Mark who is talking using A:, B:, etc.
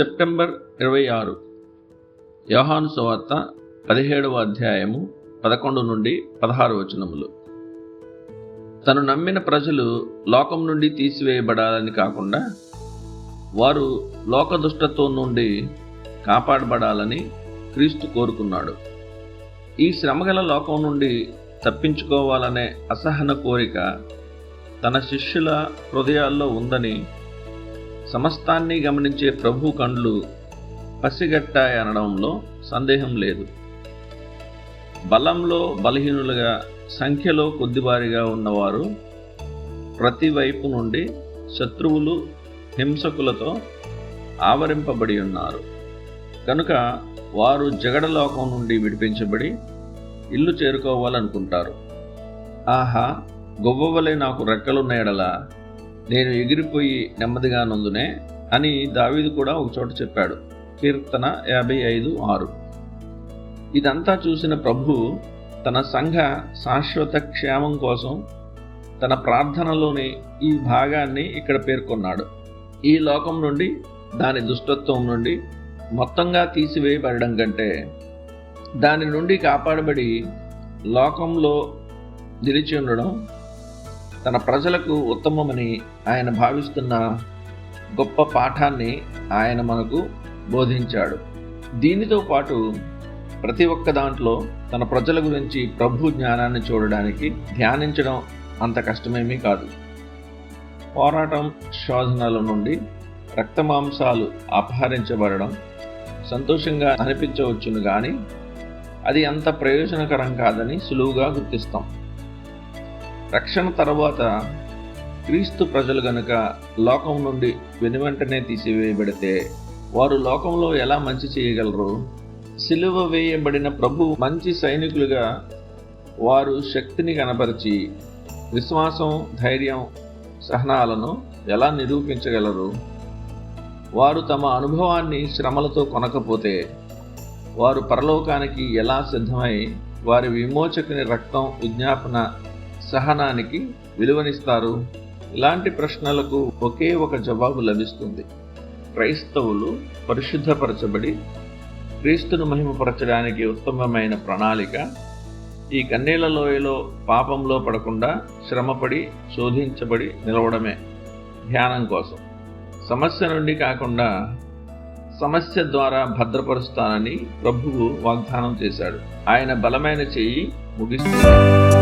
A: September ఇరవై ఆరు. యోహాను సువార్త పదిహేడవ అధ్యాయము పదకొండు నుండి పదహారు వచనములు. తను నమ్మిన ప్రజలు లోకం నుండి తీసివేయబడాలని కాకుండా వారు లోక దుష్టత్వం నుండి కాపాడబడాలని క్రీస్తు కోరుకున్నాడు. ఈ శ్రమగల లోకం నుండి తప్పించుకోవాలనే అసహన కోరిక తన శిష్యుల హృదయాల్లో ఉందని సమస్తాన్ని గమనించే ప్రభు కండ్లు పసిగట్టాయనడంలో సందేహం లేదు. బలంలో బలహీనులుగా సంఖ్యలో కొద్దివారిగా ఉన్నవారు ప్రతి వైపు నుండి శత్రువులు హింసకులతో ఆవరింపబడి ఉన్నారు. కనుక వారు జగడలోకం నుండి విడిపించబడి ఇల్లు చేరుకోవాలనుకుంటారు. ఆహా గొవ్వవలే నాకు రెక్కలున్న నేను ఎగిరిపోయి నెమ్మదిగా నందునే అని దావీదు కూడా ఒక చోట చెప్పాడు. కీర్తన యాభై ఐదు ఆరు. ఇదంతా చూసిన ప్రభు తన సంఘ శాశ్వత క్షేమం కోసం తన ప్రార్థనలోని ఈ భాగాన్ని ఇక్కడ పేర్కొన్నాడు. ఈ లోకం నుండి దాని దుష్టత్వం నుండి మొత్తంగా తీసివేయబడడం కంటే దాని నుండి కాపాడబడి లోకంలో నిలిచి ఉండడం తన ప్రజలకు ఉత్తమమని ఆయన భావిస్తున్న గొప్ప పాఠాన్ని ఆయన మనకు బోధించాడు. దీనితో పాటు ప్రతి ఒక్క దాంట్లో తన ప్రజల గురించి ప్రభు జ్ఞానాన్ని చూడడానికి ధ్యానించడం అంత కష్టమేమీ కాదు. పోరాటం శోధనల నుండి రక్తమాంసాలు అపహరించబడడం సంతోషంగా అనిపించవచ్చును కానీ అది అంత ప్రయోజనకరం కాదని సులువుగా గుర్తిస్తాం. రక్షణ తర్వాత క్రీస్తు ప్రజలు గనుక లోకం నుండి వెనువెంటనే తీసివేయబడితే వారు లోకంలో ఎలా మంచి చేయగలరు? సిలువ వేయబడిన ప్రభు మంచి సైనికులుగా వారు శక్తిని కనపరిచి విశ్వాసం ధైర్యం సహనాలను ఎలా నిరూపించగలరు? వారు తమ అనుభవాన్ని శ్రమలతో కొనకపోతే వారు పరలోకానికి ఎలా సిద్ధమై వారి విమోచకుని రక్తం విజ్ఞాపన సహనానికి విలువనిస్తారు. ఇలాంటి ప్రశ్నలకు ఒకే ఒక జవాబు లభిస్తుంది. క్రైస్తవులు పరిశుద్ధపరచబడి క్రీస్తును మహిమపరచడానికి ఉత్తమమైన ప్రణాళిక ఈ కన్నీళ్ళ లోయలో పాపంలో పడకుండా శ్రమపడి శోధించబడి నిలవడమే ధ్యానం కోసం. సమస్య నుండి కాకుండా సమస్య ద్వారా భద్రపరుస్తానని ప్రభువు వాగ్దానం చేశాడు. ఆయన బలమైన చెయ్యి ముగిస్తున్నాడు.